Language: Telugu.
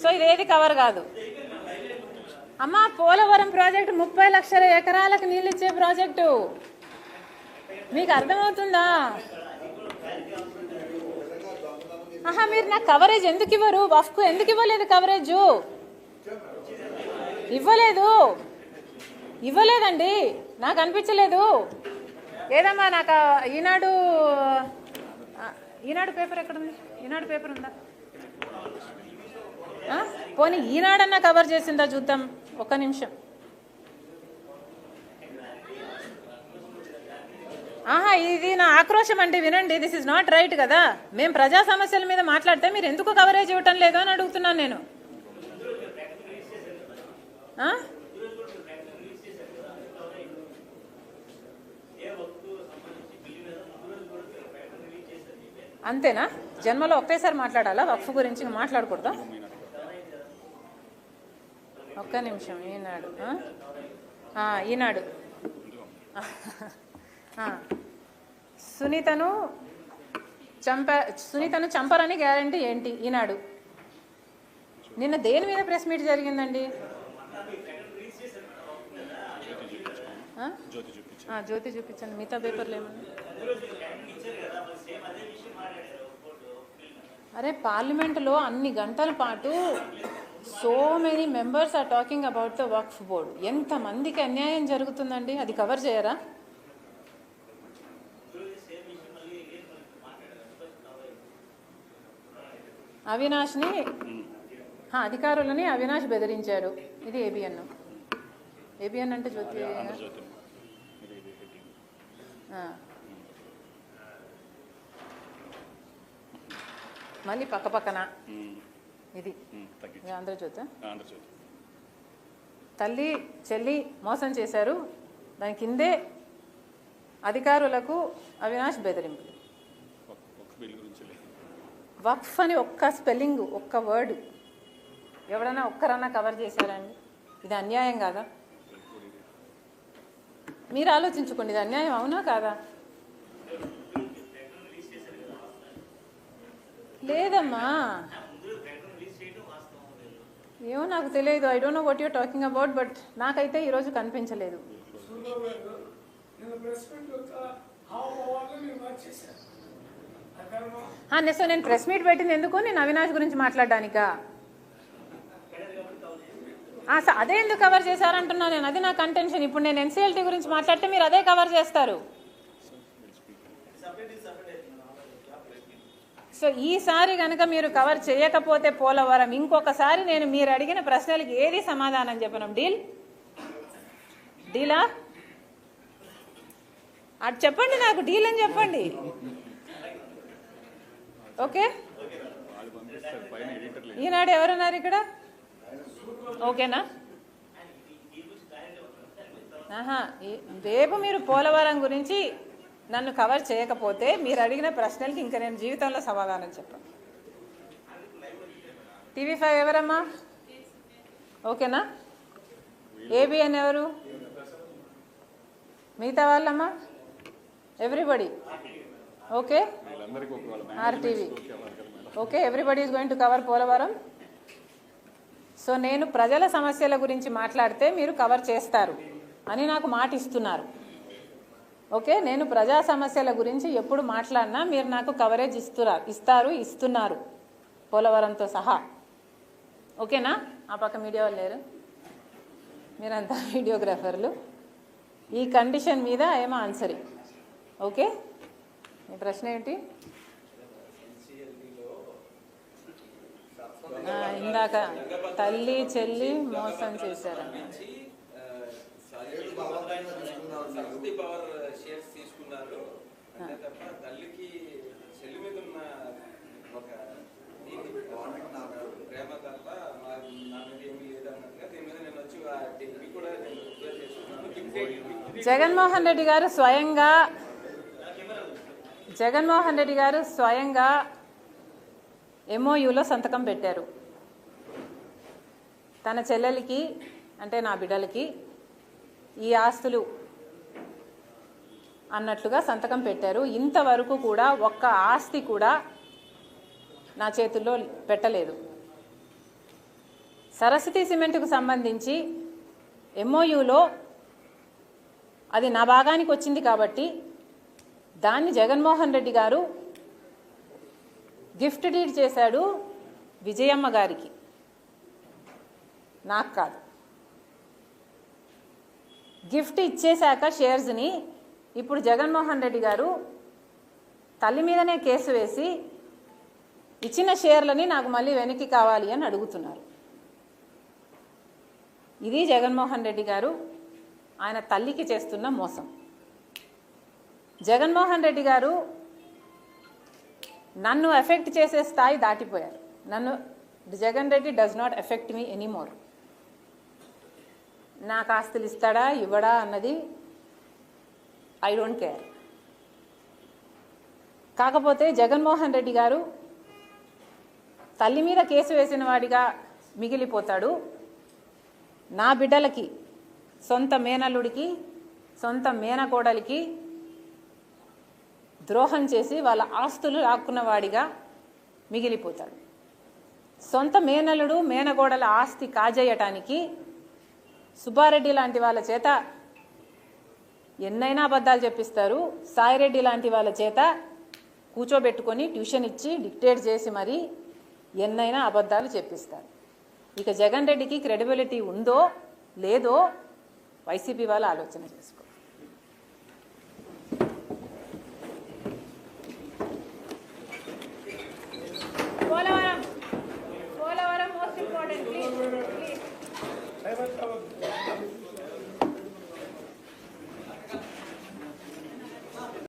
సో ఇదేది కవర్ కాదు. అమ్మా పోలవరం ప్రాజెక్టు ముప్పై లక్షల ఎకరాలకు నీళ్ళు ఇచ్చే ప్రాజెక్టు. మీకు అర్థమవుతుందా? ఆహా మీరు నాకు కవరేజ్ ఎందుకు ఇవ్వరు? వఫ్కు ఎందుకు ఇవ్వలేదు కవరేజు ఇవ్వలేదు. ఇవ్వలేదండి. నాకు అనిపించలేదు. ఏదమ్మా నాకు ఈనాడు ఈనాడు పేపర్ ఎక్కడ ఉంది ఈనాడు పేపర్ ఉందా? పోనీ ఈనాడన్నా కవర్ చేసిందా చూద్దాం ఒక్క నిమిషం. ఆహా ఇది నా ఆక్రోశం అండి వినండి దిస్ ఇస్ నాట్ రైట్ కదా. మేము ప్రజా సమస్యల మీద మాట్లాడితే మీరు ఎందుకు కవరేజ్ ఇవ్వటం లేదు అని అడుగుతున్నాను నేను. అంతేనా? జన్మలో ఒకేసారి మాట్లాడాలా? వక్ఫ్ గురించి మాట్లాడకూడదా? ఒక్క నిమిషం ఈనాడు ఈనాడు. సునీతను చంప సునీతను చంపరని గ్యారంటీ ఏంటి? ఈనాడు. నిన్న దేని మీద ప్రెస్ మీట్ జరిగిందండి? జ్యోతి జ్యోతి చూపించండి. మిగతా పేపర్లు ఏమన్నా? అరే పార్లమెంటులో అన్ని గంటల పాటు so many members are talking about the Waqf board ఎంతమందికి అన్యాయం జరుగుతుందండి? అది కవర్ చేయరా? అవినాష్ని హా, అధికారులని అవినాష్ బెదిరించాడు ఇది ఏబిఎన్ ఏబిఎన్ అంటే జ్యోతి. మళ్ళీ పక్క పక్కన. ఇది. తగ్గించి. ఆంధ్రజ్యోతి. ఆంధ్రజ్యోతి. తల్లి చెల్లి మోసం చేశారు. దాని కిందే అధికారులకు అవినాష్ బెదిరింపు. వక్ఫ్ అని ఒక్క స్పెల్లింగ్ ఒక్క వర్డ్ ఎవడన్నా ఒక్కరన్నా కవర్ చేశారండి? ఇది అన్యాయం కాదా? మీరు ఆలోచించుకోండి ఇది అన్యాయం అవునా కాదా? లేదమ్మా. ఏమో నాకు తెలియదు. I don't know what you're talking about but నాకైతే ఈరోజు కనిపించలేదు. సో నేను ప్రెస్ మీట్ పెట్టింది ఎందుకు? నేను అవినాష్ గురించి మాట్లాడడానికా? అదే ఎందుకు కవర్ చేశారంటున్నా నేను? అది నా కంటెన్షన్ ఇప్పుడు నేను ఎన్సీఎల్టీ గురించి మాట్లాడితే మీరు అదే కవర్ చేస్తారు. సో ఈసారి కనుక మీరు కవర్ చేయకపోతే పోలవరం ఇంకొకసారి నేను మీరు అడిగిన ప్రశ్నలకి ఏది సమాధానం చెప్పను? డీల్? డీలా? అటు చెప్పండి నాకు డీల్ అని చెప్పండి. ఓకే? ఈనాడు ఎవరున్నారు ఇక్కడ? ఓకేనా? ఆహా రేపు మీరు పోలవరం గురించి నన్ను కవర్ చేయకపోతే మీరు అడిగిన ప్రశ్నలకి ఇంకా నేను జీవితంలో సమాధానం చెప్పను. టీవీ ఫైవ్ ఎవరమ్మా? ఓకేనా? ఏబిఎన్ ఎవరు? మిగతా వాళ్ళమ్మా? Everybody? Okay? RTV. Okay okay everybody is going to cover Polavaram. So నేను ప్రజల సమస్యల గురించి మాట్లాడితే మీరు కవర్ చేస్తారు అని నాకు మాట ఇస్తున్నారు ఓకే నేను ప్రజా సమస్యల గురించి ఎప్పుడు మాట్లాడినా మీరు నాకు కవరేజ్ ఇస్తున్నారు ఇస్తారు ఇస్తున్నారు. పోలవరంతో సహా. ఓకేనా? ఆ పక్క మీడియా వాళ్ళు లేరు. మీరంతా వీడియోగ్రాఫర్లు. ఈ కండిషన్ మీద ఏమో ఆన్సరింగ్ ఓకే? మీ ప్రశ్న ఏంటి? ఇందాక తల్లి చెల్లి మోసం చేశారని సరస్వతి పవర్ షేర్స్ తీసుకున్నారు. అంతే తప్ప తల్లికి చెల్లి మీద ఉన్న ఒక ఇది ప్రేమ తప్ప మా నా మీద ఏమీ లేదన్నట్టుగా దీని మీద నేను వచ్చి ఆ డిగ్రీ కూడా నేను ప్రిపేర్ చేసుకున్నాను గిఫ్ట్ జగన్మోహన్ రెడ్డి గారు స్వయంగా జగన్మోహన్ రెడ్డి గారు స్వయంగా ఎంఓయూలో సంతకం పెట్టారు. తన చెల్లెలకి అంటే నా బిడ్డలకి ఈ ఆస్తులు అన్నట్లుగా సంతకం పెట్టారు. ఇంతవరకు కూడా ఒక్క ఆస్తి కూడా నా చేతుల్లో పెట్టలేదు. సరస్వతి సిమెంట్కు సంబంధించి ఎంఓయూలో అది నా భాగానికి వచ్చింది కాబట్టి దాన్ని జగన్మోహన్ రెడ్డి గారు గిఫ్ట్ డీడ్ చేశాడు విజయమ్మ గారికి. నాకు కాదు. గిఫ్ట్ ఇచ్చేశాక షేర్స్ని ఇప్పుడు జగన్మోహన్ రెడ్డి గారు తల్లి మీదనే కేసు వేసి ఇచ్చిన షేర్లని నాకు మళ్ళీ వెనక్కి కావాలి అని అడుగుతున్నారు. ఇది జగన్మోహన్ రెడ్డి గారు ఆయన తల్లికి చేస్తున్న మోసం. జగన్మోహన్ రెడ్డి గారు నన్ను ఎఫెక్ట్ చేసే స్థాయి దాటిపోయారు. నన్ను Jagan Reddy does not affect me anymore నాకు ఆస్తులు ఇస్తాడా ఇవ్వడా అన్నది ఐ డోంట్ కేర్ కాకపోతే జగన్మోహన్ రెడ్డి గారు తల్లి మీద కేసు వేసిన వాడిగా మిగిలిపోతాడు. నా బిడ్డలకి సొంత మేనల్లుడికి సొంత మేనకోడలికి ద్రోహం చేసి వాళ్ళ ఆస్తులు లాక్కున్నవాడిగా మిగిలిపోతాడు. సొంత మేనల్లుడు మేనగోడల ఆస్తి కాజేయటానికి సుబ్బారెడ్డి లాంటి వాళ్ళ చేత ఎన్నైనా అబద్ధాలు చెప్పిస్తారు. సాయిరెడ్డి లాంటి వాళ్ళ చేత కూర్చోబెట్టుకొని ట్యూషన్ ఇచ్చి డిక్టేట్ చేసి మరి ఎన్నైనా అబద్ధాలు చెప్పిస్తారు. ఇక జగన్ రెడ్డికి క్రెడిబిలిటీ ఉందో లేదో వైసీపీ వాళ్ళు ఆలోచన చేసుకోండి